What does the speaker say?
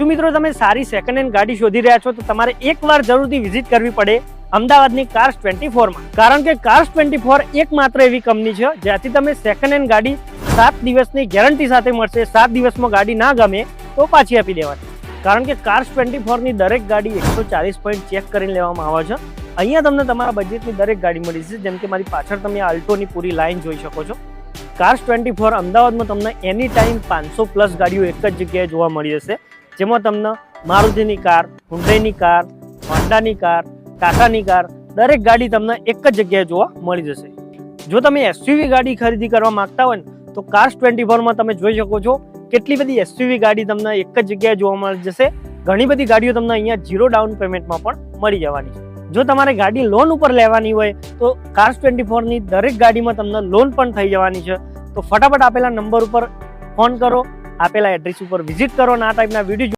શું મિત્રો તમે સારી સેકન્ડ હેન્ડ ગાડી શોધી રહ્યા છો તો તમારે એકવાર જરૂરથી વિઝિટ કરવી પડે અમદાવાદની કાર્સ ટ્વેન્ટી ફોરમાં કારણ કે કાર્સ ટ્વેન્ટી ફોર એકમાત્ર એવી કંપની છે જ્યાંથી તમે સેકન્ડ હેન્ડ ગાડી સાત દિવસની ગેરંટી સાથે મળશે. સાત દિવસમાં ગાડી ના ગમે તો પાછી આપી દેવાની. કારણ કે કાર્સ ટ્વેન્ટી ફોરની દરેક ગાડી એકસો ચાલીસ પોઈન્ટ ચેક કરીને લેવામાં આવે છે. અહીંયા તમને તમારા બજેટની દરેક ગાડી મળી છે જેમ કે મારી પાછળ તમે આલ્ટોની પૂરી લાઈન જોઈ શકો છો. કાર્સ ટ્વેન્ટી ફોર અમદાવાદમાં તમને એની ટાઈમ પાંચસો પ્લસ ગાડીઓ એક જ જગ્યાએ જોવા મળી જશે. જેમાં તમને મારુતિની કાર હુન્ડઈની કાર, હોન્ડાની કાર, ટાટાની કાર, દરેક ગાડી તમને એક જ જગ્યાએ જોવા મળી જશે. જો તમે એસયુવી ગાડી ખરીદી કરવા માંગતા હોય ને, તો કાર્સ ટ્વેન્ટી ફોરમાં તમે જોઈ શકો છો કેટલી બધી એસયુવી ગાડી તમને એક જ જગ્યાએ જોવા મળી જશે. ઘણી બધી ગાડીઓ તમને અહીંયા ઝીરો ડાઉન પેમેન્ટમાં પણ મળી જવાની છે. જો તમારે ગાડી લોન ઉપર લેવાની હોય, તો કાર્સ ટ્વેન્ટી ફોરની દરેક ગાડીમાં તમને લોન પણ થઈ જવાની છે. તો ફટાફટ આપેલા નંબર ઉપર ફોન કરો. આપેલા એડ્રેસ ઉપર વિઝિટ કરો અને આ ટાઈપના વીડિયો